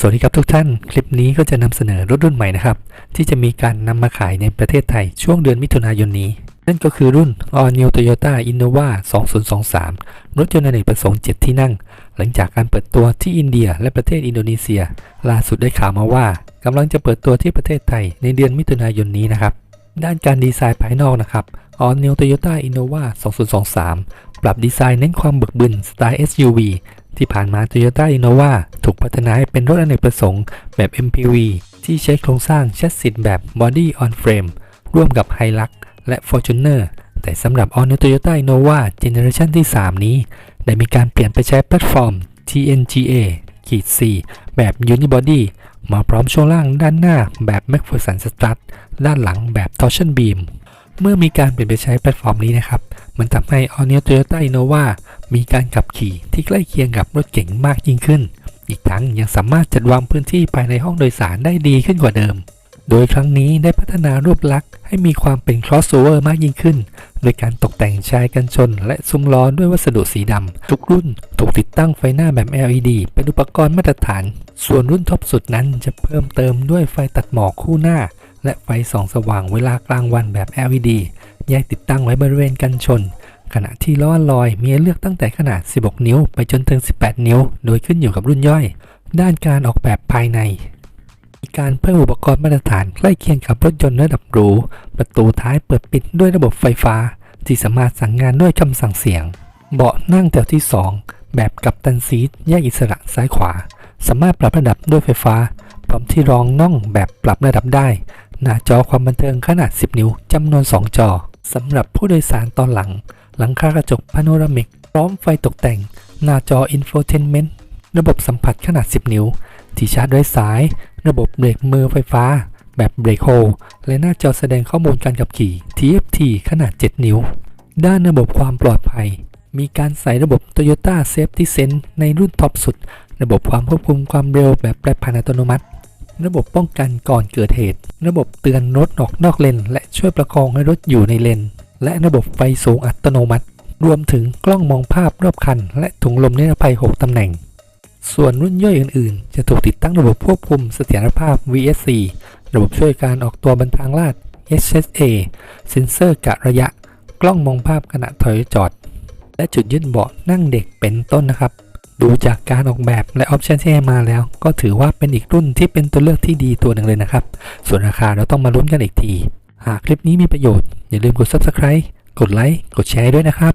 สวัสดีครับทุกท่าน คลิปนี้ก็จะนำเสนอรถรุ่นใหม่นะครับ ที่จะมีการนำมาขายในประเทศไทยช่วงเดือนมิถุนายนนี้ นั่นก็คือรุ่น All New Toyota Innova 2023 รถยนต์อเนกประสงค์ 7 ที่นั่ง หลังจากการเปิดตัวที่อินเดียและประเทศอินโดนีเซีย ล่าสุดได้ข่าวมาว่ากำลังจะเปิดตัวที่ประเทศไทยในเดือนมิถุนายนนี้นะครับ ด้านการดีไซน์ภายนอกนะครับ All New Toyota Innova 2023 ปรับดีไซน์เน้นความบึกบึนสไตล์ SUV ที่ผ่านมา Toyota Innova ถูกพัฒนาให้เป็นรถอเนกประสงค์แบบ MPV ที่ใช้โครงสร้างแชสซิสแบบ Body on Frame ร่วมกับ Hilux และ Fortuner แต่สำหรับ All New Toyota Innova Generation ที่ 3 นี้ ได้มีการเปลี่ยนไปใช้แพลตฟอร์ม TNGA ขีด4แบบ Unibody มาพร้อมช่วงล่างด้านหน้าแบบ McPherson Strut ด้านหลังแบบ Torsion Beam เมื่อมีการเปลี่ยนไปใช้แพลตฟอร์มนี้นะครับ มันทำให้ All New Toyota Innova มีการขับขี่ที่ใกล้เคียงกับรถเก๋งมากยิ่งขึ้น อีกทั้งยังสามารถจัดวางพื้นที่ภายในห้องโดยสารได้ดีขึ้นกว่าเดิม โดยครั้งนี้ได้พัฒนารูปลักษณ์ให้มีความเป็น crossover มากยิ่งขึ้น โดยการตกแต่งชายกันชน และซุ้มล้อด้วยวัสดุสีดำทุกรุ่นถูกติดตั้งไฟหน้าแบบ LED เป็นอุปกรณ์มาตรฐาน ส่วนรุ่นท็อปสุดนั้นจะเพิ่มเติมด้วยไฟตัดหมอกคู่หน้า และไฟส่องสว่างเวลากลางวันแบบ LED แยกติดตั้งไว้บริเวณกันชน ขณะที่ล้อลอยมีเลือกตั้งแต่ขนาด 16 นิ้ว ไปจนถึง 18 นิ้ว โดยขึ้นอยู่กับรุ่นย่อย ด้านการออกแบบภายในมีการเพิ่มอุปกรณ์มาตรฐานใกล้เคียงกับรถยนต์ระดับหรู ประตูท้ายเปิดปิดด้วยระบบไฟฟ้า ที่สามารถสั่งงานด้วยคำสั่งเสียง เบาะนั่งแถวที่ 2 แบบกับตันซีทแยกอิสระซ้ายขวา สามารถปรับระดับด้วยไฟฟ้า พร้อมที่รองน่องแบบปรับระดับได้ หน้าจอความบันเทิงขนาด 10 นิ้วจำนวน 2 จอสำหรับผู้โดยสารตอนหลัง หลังคากระจกพาโนรามิก พร้อมไฟตกแต่ง หน้าจออินโฟเทนเมนต์ระบบสัมผัสขนาด 10 นิ้ว ที่ชาร์จด้วยสาย ระบบเบรกมือไฟฟ้า แบบเบรกโฮและหน้าจอแสดงข้อมูลการขับขี่ TFT ขนาด 7 นิ้ว ด้านระบบความปลอดภัย มีการใส่ระบบ Toyota Safety Sense ในรุ่นท็อปสุด ระบบความควบคุมความเร็วแบบแปรผันอัตโนมัติ ระบบป้องกันก่อนเกิดเหตุ ระบบเตือนรถออกนอกเลน และช่วยประคองให้รถอยู่ในเลน และระบบไฟสูงอัตโนมัติ รวมถึงกล้องมองภาพรอบคัน และถุงลมนิรภัย 6 ตำแหน่ง ส่วนรุ่นย่อยอื่นๆ จะถูกติดตั้งระบบควบคุมเสถียรภาพ VSC ระบบช่วยการออกตัวบนทางลาด HSA เซ็นเซอร์กะระยะ กล้องมองภาพขณะถอยจอด และจุดยึดเบาะนั่งเด็กเป็นต้นนะครับ ดูจากการออกแบบและออปชันที่ให้มาแล้ว ก็ถือว่าเป็นอีกรุ่นที่เป็นตัวเลือกที่ดีตัวหนึ่งเลยนะครับ ส่วนราคาเราต้องมาลุ้นกันอีกที หากคลิปนี้มีประโยชน์ อย่าลืมกด Subscribe กดไลค์กดแชร์ด้วยนะครับ